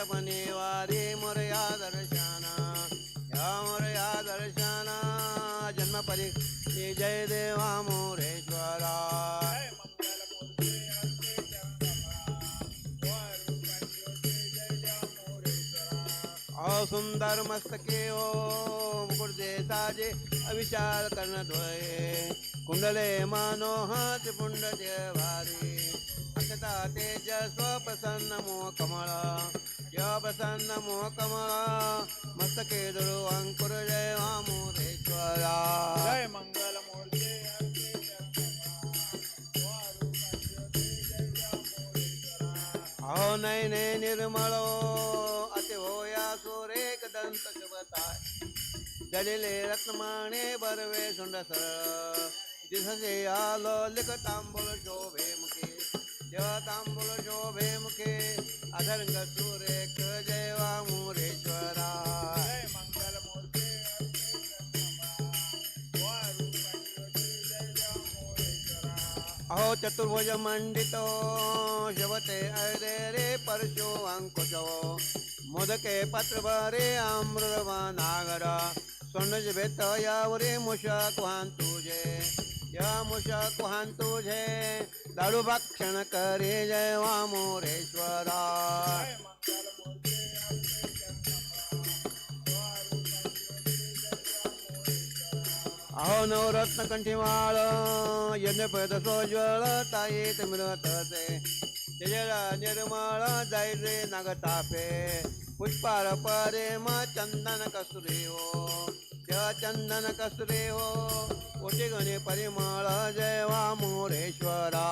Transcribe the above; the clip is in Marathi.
मंडपने वारी मोरया दर्शना या मोरया दर्शना जन्म परी जय देवा मोरेश्वरा सुंदर मस्तके ओ मुकुटदे साजे अविशाल कर्ण ध्वये कुंडले मनोहत पुंड भारी अक्षता तेज स्वप्रसन्न मोह य प्रसन्न मोह कमळ मस्तके दुरु अंकुर जय वामुरेश्वरा जय मंगल मूर्ती अहो नयने निर्मळ अति होया सुरेख दंत शुभताय जलिले रत्नमाणे बरवे सरळ दिससे आलो लिख तांबूल शोभे मुखे देव तांबूल शोभे मुखे अहो चतुर्भुज मंडितो शवते अरे रे परशो अंकुशो मोदके पत्र भरे अमृतवा नागर। सोंडज भेट यावरे मुशक वाहन तुझे। या मुशक वाहन तुझे दारू भक्षण करे जय वामोरेश्वरा अहो नवरत्न कंठीमाळ यज्ञ पैद सोज्वळ ताई ते. मिळत निर्मळ जायचे नागताफे पुष्पार परे म चंदन कसुरे हो. जय चंदन कसुरे हो. कोटी गणे परिमाळ जय वा मोरेश्वरा.